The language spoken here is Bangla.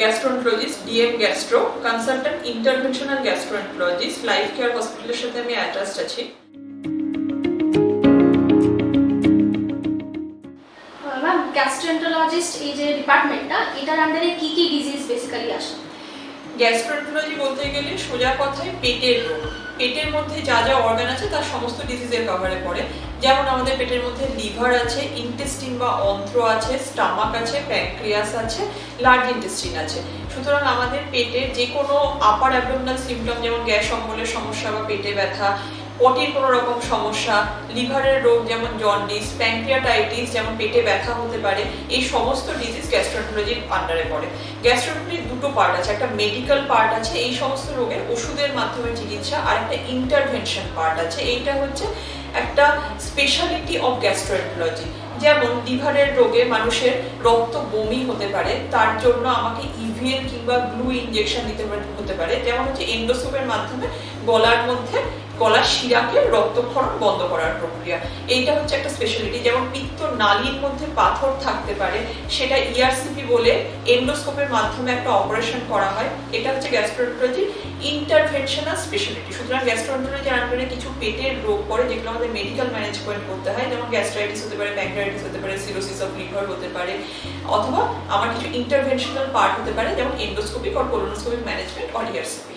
Gastroenterologist DM gastro consultant interventional gastroenterologist life care হসপিটালের সাথে আমি অ্যাটাচড আছি। ম্যাম গ্যাস্ট্রোন্টোলজিস্ট এই যে ডিপার্টমেন্টটা এটার আন্ডারে কি কি ডিজিজ বেসিক্যালি আসে? গ্যাস্ট্রোন্টোলজি বলতে গেলে সোজা কথায় পেটের রোগ। পেটের মধ্যে যা যা অর্গান আছে, তার সমস্ত ডিজিজের কভারে পড়ে। যেমন আমাদের পেটের মধ্যে লিভার আছে ইন্টেস্টিন বা অন্ত্র আছে স্টামাক আছে প্যানক্রিয়াস আছে লার্জ ইন্টেস্টিন আছে। সুতরাং আমাদের পেটের যে কোনো আপার অ্যাবডোমিনাল সিমটম যেমন গ্যাস, অম্বলের সমস্যা বা পেটে ব্যথা পটির কোনো রকম সমস্যা, লিভারের রোগ যেমন জন্ডিস প্যানক্রিয়াটাইটিস যেমন পেটে ব্যথা হতে পারে, এই সমস্ত ডিজিজ গ্যাস্ট্রোন্টোলজির আন্ডারে পড়ে। গ্যাস্ট্রোন্টোলজির দুটো পার্ট আছে, একটা মেডিকেল পার্ট আছে, এই সমস্ত রোগের ওষুধের মাধ্যমে চিকিৎসা, আর একটা ইন্টারভেনশন পার্ট আছে। এইটা হচ্ছে একটা স্পেশালিটি অফ গ্যাস্ট্রোন্টোলজি যেমন লিভারের রোগে মানুষের রক্ত বমি হতে পারে, তার জন্য আমাকে ইভিএল কিংবা গ্লু ইনজেকশন দিতে হতে পারে। যেমন হচ্ছে এন্ডোস্কোপের মাধ্যমে গলার মধ্যে গলার শিরাকে রক্তক্ষরণ বন্ধ করার প্রক্রিয়া। এইটা হচ্ছে একটা স্পেশালিটি যেমন পিত্ত নালীর মধ্যে পাথর থাকতে পারে, সেটা ইআরসিপি বলে এন্ডোস্কোপের মাধ্যমে একটা অপারেশন করা হয়। এটা হচ্ছে গ্যাস্ট্রোন্টোলজি ইন্টারভেনশনাল স্পেশালিটি সুতরাং গ্যাস্ট্রোন্টোলজি আন্ডারে কিছু পেটের রোগ পড়ে, যেগুলো আমাদের মেডিকেল ম্যানেজমেন্ট করতে হয়, যেমন গ্যাস্ট্রাইটিস হতে পারে প্যাঙ্ক্রাইটিস হতে পারে সিরোসিস অফ লিভার হতে পারে, অথবা আমার কিছু ইন্টারভেনশনাল পার্ট হতে পারে, যেমন endoscopic or colonoscopic management or ERCP